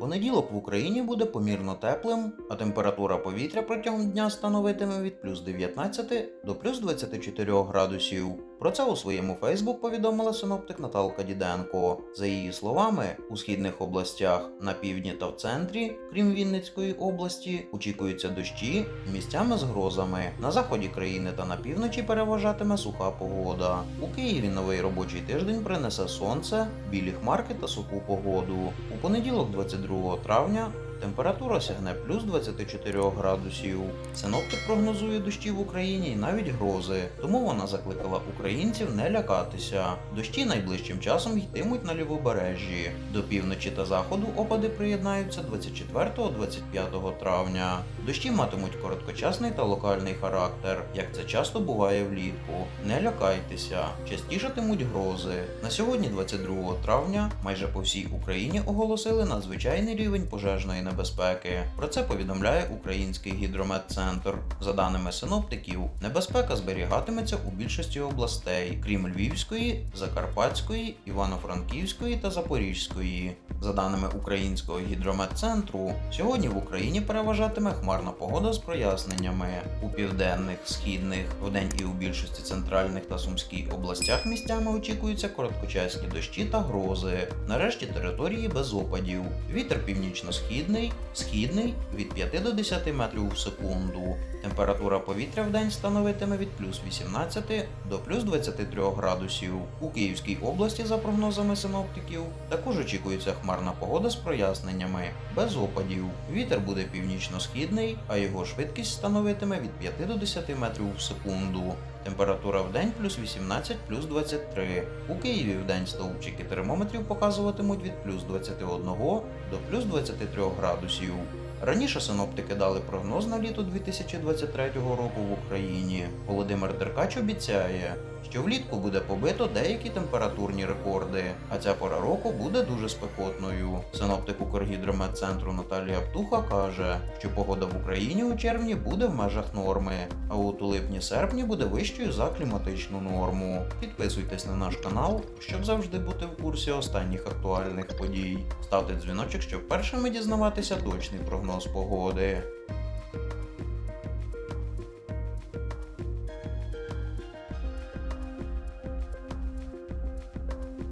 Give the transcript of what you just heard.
Понеділок в Україні буде помірно теплим, а температура повітря протягом дня становитиме від плюс 19 до плюс 24 градусів. Про це у своєму Фейсбук повідомила синоптик Наталка Діденко. За її словами, у східних областях на півдні та в центрі, крім Вінницької області, очікуються дощі місцями з грозами. На заході країни та на півночі переважатиме суха погода. У Києві новий робочий тиждень принесе сонце, білі хмарки та суху погоду. У понеділок, 22 травня, температура сягне плюс 24 градусів. Синоптик прогнозує дощі в Україні і навіть грози, тому вона закликала українців не лякатися. Дощі найближчим часом йтимуть на лівобережжі. До півночі та заходу опади приєднаються 24-25 травня. Дощі матимуть короткочасний та локальний характер, як це часто буває влітку. Не лякайтеся, частішатимуть грози. На сьогодні, 22 травня, майже по всій Україні оголосили надзвичайний рівень пожежної небезпеки. Про це повідомляє Український гідрометцентр. За даними синоптиків, небезпека зберігатиметься у більшості областей, крім Львівської, Закарпатської, Івано-Франківської та Запорізької. За даними Українського гідрометцентру, сьогодні в Україні переважатиме хмарна погода з проясненнями. У південних, східних, вдень і у більшості центральних та сумській областях місцями очікуються короткочасні дощі та грози. Нарешті території без опадів. Вітер північно-східний, східний від 5 до 10 метрів в секунду. Температура повітря в день становитиме від плюс 18 до плюс 23 градусів. У Київській області, за прогнозами синоптиків, також очікується хмарна погода з проясненнями, без опадів. Вітер буде північно-східний, а його швидкість становитиме від 5 до 10 метрів в секунду. Температура в день плюс 18 плюс 23. У Києві в день стовпчики термометрів показуватимуть від плюс 21 до плюс 23 градусів. do e o Раніше синоптики дали прогноз на літо 2023 року в Україні. Володимир Деркач обіцяє, що влітку буде побито деякі температурні рекорди, а ця пора року буде дуже спекотною. Синоптик Укргідрометцентру Наталія Птуха каже, що погода в Україні у червні буде в межах норми, а от у липні-серпні буде вищою за кліматичну норму. Підписуйтесь на наш канал, щоб завжди бути в курсі останніх актуальних подій. Ставте дзвіночок, щоб першими дізнаватися точний прогноз погоди.